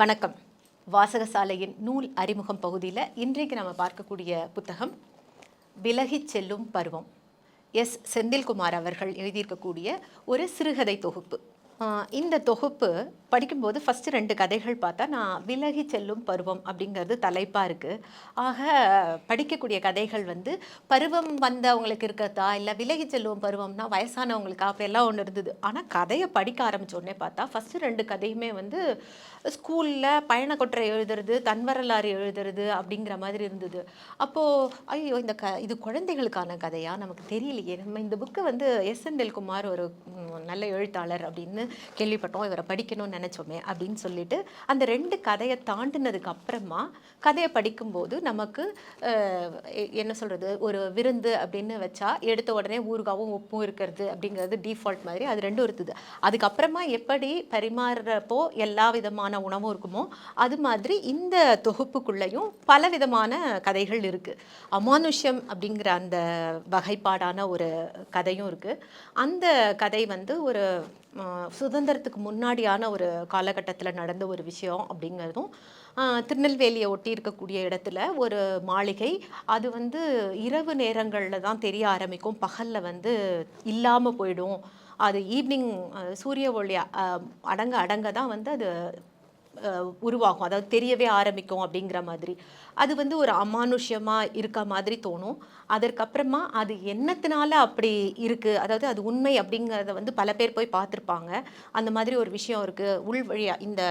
வணக்கம். வாசகசாலையின் நூல் அறிமுகம் பகுதியில் இன்றைக்கு நம்ம பார்க்கக்கூடிய புத்தகம் விலகிச் செல்லும் பருவம் எஸ். செந்தில்குமார் அவர்கள் எழுதியிருக்கக்கூடிய ஒரு சிறுகதை தொகுப்பு. இந்த தொகுப்பு படிக்கும்போது ஃபஸ்ட்டு ரெண்டு கதைகள் பார்த்தா நான் விலகி செல்லும் பருவம் அப்படிங்கிறது தலைப்பாக இருக்குது ஆக படிக்கக்கூடிய கதைகள் வந்து பருவம் வந்தவங்களுக்கு இருக்கிறதா இல்லை விலகி செல்லும் பருவம்னா வயசானவங்களுக்கு? அப்படியெல்லாம் ஒன்று இருந்தது. ஆனால் கதையை படிக்க ஆரம்பித்தோடனே பார்த்தா ஃபஸ்ட்டு ரெண்டு கதையுமே வந்து ஸ்கூலில் பயணக்கொற்றை எழுதுறது தன்வரலாறு எழுதுறது அப்படிங்கிற மாதிரி இருந்தது. அப்போது ஐயோ இந்த க இது குழந்தைகளுக்கான கதையாக நமக்கு தெரியலையே. நம்ம இந்த புக்கு வந்து எஸ். என். குமார் ஒரு நல்ல எழுத்தாளர் அப்படின்னு கேள்விப்பட்டோம். இவரை படிக்கணும்னு நினச்சோமே அப்படின்னு சொல்லிட்டு அந்த ரெண்டு கதையை தாண்டினதுக்கு அப்புறமா கதையை படிக்கும்போது நமக்கு என்ன சொல்கிறது ஒரு விருந்து அப்படின்னு வச்சா எடுத்த உடனே ஊறுகாவும் உப்பும் இருக்கிறது அப்படிங்கிறது டிஃபால்ட் மாதிரி அது ரெண்டும் இருந்தது. அதுக்கப்புறமா எப்படி பரிமாறுறப்போ எல்லா விதமான உணவும் இருக்குமோ அது மாதிரி இந்த தொகுப்புக்குள்ளேயும் பல விதமான கதைகள் இருக்குது அமானுஷ்யம் அப்படிங்கிற அந்த வகைப்பாடான ஒரு கதையும் இருக்குது அந்த கதை வந்து ஒரு சுதந்திரத்துக்கு முன்னாடியான ஒரு காலகட்டத்தில் நடந்த ஒரு விஷயம் அப்படிங்கிறதும் திருநெல்வேலியை ஒட்டி இருக்கக்கூடிய இடத்துல ஒரு மாளிகை. அது வந்து இரவு நேரங்களில் தான் தெரிய ஆரம்பிக்கும். பகலில் வந்து இல்லாமல் போயிடும். அது ஈவினிங் சூரிய ஒளி அடங்க அடங்க தான் வந்து அது உருவாகும். அதாவது தெரியவே ஆரம்பிக்கும் அப்படிங்கிற மாதிரி. அது வந்து ஒரு அமானுஷ்யமாக இருக்க மாதிரி தோணும். அதற்கப்புறமா அது என்னத்தினால அப்படி இருக்குது அதாவது அது உண்மை அப்படிங்கிறத வந்து பல பேர் போய் பார்த்துருப்பாங்க. அந்த மாதிரி ஒரு விஷயம் இருக்குது உள் வழியாக இந்த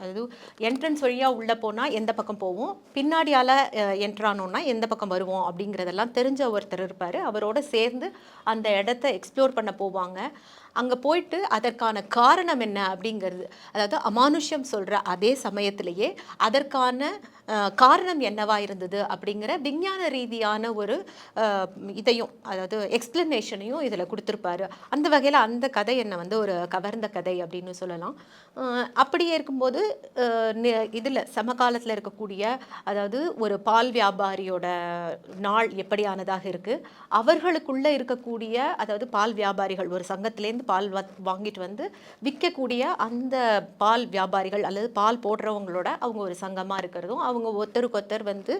அதாவது என்ட்ரன்ஸ் வழியாக உள்ளே போனால் எந்த பக்கம் போவோம்? பின்னாடியால் என்ட்ரானோன்னா எந்த பக்கம் வருவோம்? அப்படிங்கிறதெல்லாம் தெரிஞ்ச ஒருத்தர் இருப்பார். அவரோட சேர்ந்து அந்த இடத்த எக்ஸ்ப்ளோர் பண்ண போவாங்க. அங்கே போயிட்டு அதற்கான காரணம் என்ன அப்படிங்கிறது அதாவது அமானுஷ்யம் சொல்கிற அதே சமயத்திலேயே அதற்கான காரணம் என்னவா இருந்தது அப்படிங்கிற விஞ்ஞான ரீதியான ஒரு இதையும் அதாவது எக்ஸ்பிளனேஷனையும் இதில் கொடுத்துருப்பாரு. அந்த வகையில் அந்த கதை என்னை வந்து ஒரு கவர்ந்த கதை அப்படின்னு சொல்லலாம். அப்படியே இருக்கும்போது இதில் சமகாலத்தில் இருக்கக்கூடிய அதாவது ஒரு பால் வியாபாரியோட நாள் எப்படியானதாக இருக்குது அவர்களுக்குள்ளே இருக்கக்கூடிய அதாவது பால் வியாபாரிகள் ஒரு சங்கத்திலேருந்து பால் வ வாங்கிட்டு வந்து விற்கக்கூடிய அந்த பால் வியாபாரிகள் அல்லது பால் போடுறவங்களோட அவங்க ஒரு சங்கமாக இருக்கிறதும் அவங்க ஒருத்தருக்கு ஒருத்தர் வந்து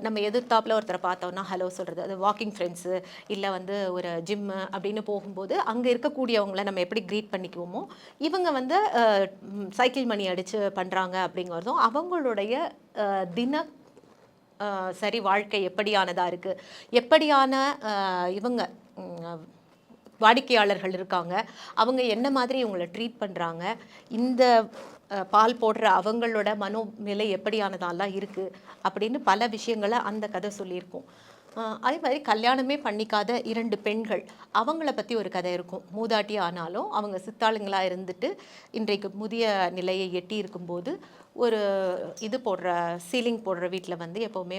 நம்ம எதிர்த்தாப்புல ஒருத்தரை பார்த்தோம்னா ஹலோ சொல்கிறது அது வாக்கிங் ஃப்ரெண்ட்ஸு இல்லை வந்து ஒரு ஜிம்மு அப்படின்னு போகும்போது அங்கே இருக்கக்கூடியவங்கள நம்ம எப்படி க்ரீட் பண்ணிக்குவோமோ இவங்க வந்து சைக்கிள் மணி அடித்து பண்ணுறாங்க அப்படிங்கிறதும் அவங்களுடைய தின சரி வாழ்க்கை எப்படியானதாக இருக்குது எப்படியான இவங்க வாடிக்கையாளர்கள் இருக்காங்க. அவங்க என்ன மாதிரி இவங்களை ட்ரீட் பண்ணுறாங்க இந்த பால் போடுற அவங்களோட மனோநிலை எப்படியானதாலாம் இருக்குது அப்படின்னு பல விஷயங்களை அந்த கதை சொல்லியிருக்கோம். அதே மாதிரி கல்யாணமே பண்ணிக்காத இரண்டு பெண்கள் அவங்கள பற்றி ஒரு கதை இருக்கும். மூதாட்டி ஆனாலும் அவங்க சித்தாளுங்களாக இருந்துட்டு இன்றைக்கு முதிய நிலையை எட்டி இருக்கும்போது ஒரு இது போடுற சீலிங் போடுற வீட்டில் வந்து எப்போவுமே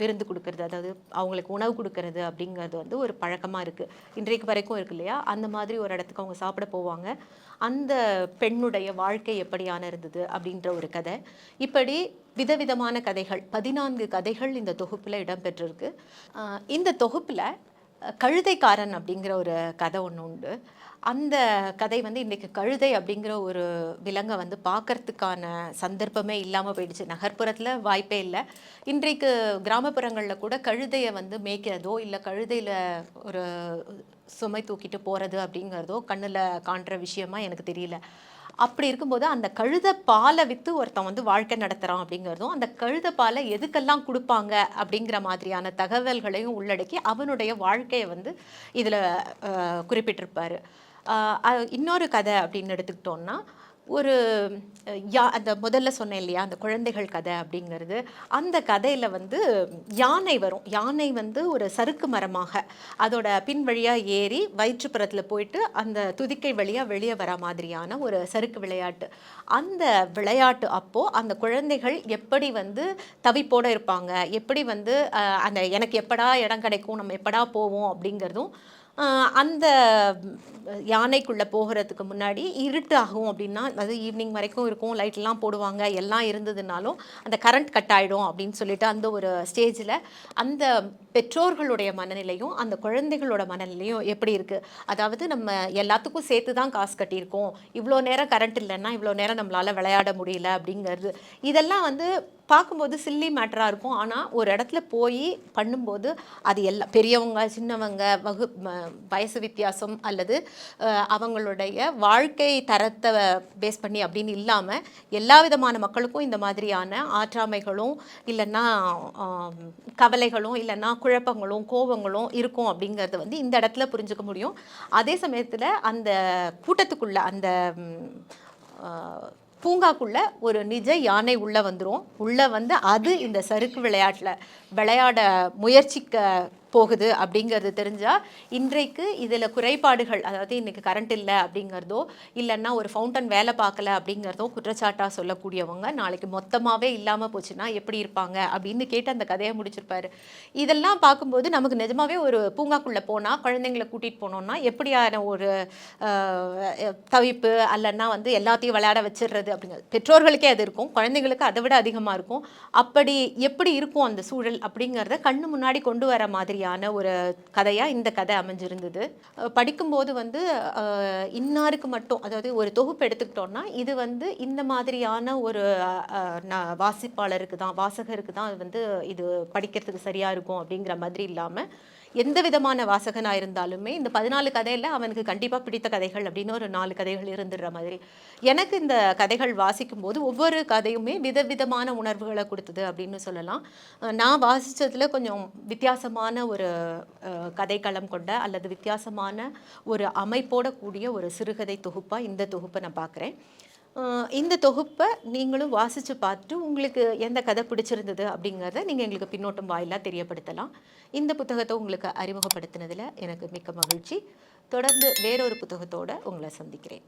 விருந்து கொடுக்கறது அதாவது அவங்களுக்கு உணவு கொடுக்கறது அப்படிங்கிறது வந்து ஒரு பழக்கமாக இருக்குது இன்றைக்கு வரைக்கும் இருக்கு இல்லையா? அந்த மாதிரி ஒரு இடத்துக்கு அவங்க சாப்பிட போவாங்க. அந்த பெண்ணுடைய வாழ்க்கை எப்படியான இருந்தது அப்படின்ற ஒரு கதை. இப்படி விதவிதமான கதைகள் பதினான்கு கதைகள் இந்த தொகுப்பில் இடம்பெற்றிருக்கு. இந்த தொகுப்பில் கழுதைக்காரன் அப்படிங்கிற ஒரு கதை ஒன்று உண்டு. அந்த கதை வந்து இன்றைக்கு கழுதை அப்படிங்கிற ஒரு விலங்கை வந்து பார்க்கறதுக்கான சந்தர்ப்பமே இல்லாமல் போயிடுச்சு. நகர்ப்புறத்தில் வாய்ப்பே இல்லை. இன்றைக்கு கிராமப்புறங்களில் கூட கழுதையை வந்து மேய்க்கிறதோ இல்லை கழுதையில் ஒரு சுமை தூக்கிட்டு போகிறது அப்படிங்கிறதோ கண்ணில் காண்ற விஷயமா எனக்கு தெரியல. அப்படி இருக்கும்போது அந்த கழுத பாலை விற்று ஒருத்தன் வந்து வாழ்க்கை நடத்துகிறான் அப்படிங்கிறதும் அந்த கழுத பாலை எதுக்கெல்லாம் கொடுப்பாங்க அப்படிங்கிற மாதிரியான தகவல்களையும் உள்ளடக்கி அவனுடைய வாழ்க்கையை வந்து இதில் குறிப்பிட்டிருப்பாரு. இன்னொரு கதை அப்படின்னு எடுத்துக்கிட்டோம்னா ஒரு யா அந்த முதல்ல சொன்னேன் இல்லையா அந்த குழந்தைகள் கதை அப்படிங்கிறது. அந்த கதையில் வந்து யானை வரும். யானை வந்து ஒரு சறுக்கு மரமாக அதோட பின் வழியாக ஏறி வயிற்றுப்புறத்தில் போயிட்டு அந்த துதிக்கை வழியாக வெளியே வர மாதிரியான ஒரு சறுக்கு விளையாட்டு. அந்த விளையாட்டு அப்போது அந்த குழந்தைகள் எப்படி வந்து தவிப்போட இருப்பாங்க? எப்படி வந்து அந்த எனக்கு எப்படா இடம் கிடைக்கும்? நம்ம எப்படா போவோம் அப்படிங்கிறதும் அந்த யானைக்குள்ளே போகிறதுக்கு முன்னாடி இருட்டு ஆகும் அப்படின்னா அது ஈவினிங் வரைக்கும் இருக்கும் லைட்லாம் போடுவாங்க எல்லாம் இருந்ததுனாலும் அந்த கரண்ட் கட் ஆகிடும் அப்படின்னு சொல்லிட்டு அந்த ஒரு ஸ்டேஜில் அந்த பெற்றோர்களுடைய மனநிலையும் அந்த குழந்தைகளோட மனநிலையும் எப்படி இருக்குது அதாவது நம்ம எல்லாத்துக்கும் சேர்த்து தான் காசு கட்டியிருக்கோம். இவ்வளோ நேரம் கரண்ட் இல்லைன்னா இவ்வளோ நேரம் நம்மளால் விளையாட முடியல அப்படிங்கிறது. இதெல்லாம் வந்து பார்க்கும்போது சில்லி மேட்டராக இருக்கும். ஆனால் ஒரு இடத்துல போய் பண்ணும்போது அது எல்லாம் பெரியவங்க சின்னவங்க வகு வயசு வித்தியாசம் அல்லது அவங்களுடைய வாழ்க்கை தரத்தை பேஸ் பண்ணி அப்படின்னு இல்லாமல் எல்லா விதமான மக்களுக்கும் இந்த மாதிரியான ஆற்றாமைகளும் இல்லைன்னா கவலைகளும் இல்லைன்னா குழப்பங்களும் கோபங்களும் இருக்கும் அப்படிங்கிறது வந்து இந்த இடத்துல புரிஞ்சுக்க முடியும். அதே சமயத்தில் அந்த கூட்டத்துக்குள்ள அந்த பூங்காக்குள்ள ஒரு நிஜ யானை உள்ள வந்துடும் உள்ள வந்து அது இந்த சறுக்கு விளையாட்டில் விளையாட முயற்சிக்க போகுது அப்படிங்கிறது தெரிஞ்சால் இன்றைக்கு இதில் குறைபாடுகள் அதாவது இன்னைக்கு கரண்ட் இல்லை அப்படிங்கிறதோ இல்லைன்னா ஒரு ஃபவுண்டன் வேலை பார்க்கல அப்படிங்கிறதோ குற்றச்சாட்டாக சொல்லக்கூடியவங்க நாளைக்கு மொத்தமாகவே இல்லாமல் போச்சுன்னா எப்படி இருப்பாங்க அப்படின்னு கேட்டு அந்த கதையை முடிச்சிருப்பாரு. இதெல்லாம் பார்க்கும்போது நமக்கு நிஜமாகவே ஒரு பூங்காக்குள்ளே போனால் குழந்தைங்களை கூட்டிகிட்டு போனோம்னா எப்படியான ஒரு தவிப்பு அல்லன்னா வந்து எல்லாத்தையும் விளையாட வச்சிடுறது அப்படிங்கிறது. பெற்றோர்களுக்கே அது இருக்கும் குழந்தைங்களுக்கு அதை விட அதிகமாக இருக்கும். அப்படி எப்படி இருக்கும் அந்த சூழல் அப்படிங்கிறத கண்ணு முன்னாடி கொண்டு வர மாதிரி மாதிரியான ஒரு கதையாக இந்த கதை அமைஞ்சிருந்தது. படிக்கும்போது வந்து இன்னாருக்கு மட்டும் அதாவது ஒரு தொகுப்பு எடுத்துக்கிட்டோம்னா இது வந்து இந்த மாதிரியான ஒரு வாசிப்பாளருக்கு தான் வாசகருக்கு தான் அது வந்து இது படிக்கிறதுக்கு சரியாக இருக்கும் அப்படிங்கிற மாதிரி இல்லாமல் எந்த விதமான வாசகனாக இருந்தாலுமே இந்த பதினாலு கதையில் அவனுக்கு கண்டிப்பாக பிடித்த கதைகள் அப்படின்னு ஒரு நாலு கதைகள் இருந்துடுற மாதிரி. எனக்கு இந்த கதைகள் வாசிக்கும் போது ஒவ்வொரு கதையுமே விதவிதமான உணர்வுகளை கொடுத்தது அப்படின்னு சொல்லலாம். நான் வாசித்ததில் கொஞ்சம் வித்தியாசமான ஒரு கதைக்களம் கொண்ட அல்லது வித்தியாசமான ஒரு அமைப்போட கூடிய ஒரு சிறுகதை தொகுப்பாக இந்த தொகுப்பை நான் பார்க்குறேன். இந்த தொகுப்பை நீங்களும் வாசித்து பார்த்துட்டு உங்களுக்கு எந்த கதை பிடிச்சிருந்தது அப்படிங்கிறத நீங்கள் எங்களுக்கு பின்னோட்டம் வாயிலாக தெரியப்படுத்தலாம். இந்த புத்தகத்தை உங்களுக்கு அறிமுகப்படுத்தினதில் எனக்கு மிக்க மகிழ்ச்சி. தொடர்ந்து வேறொரு புத்தகத்தோடு உங்களை சந்திக்கிறேன்.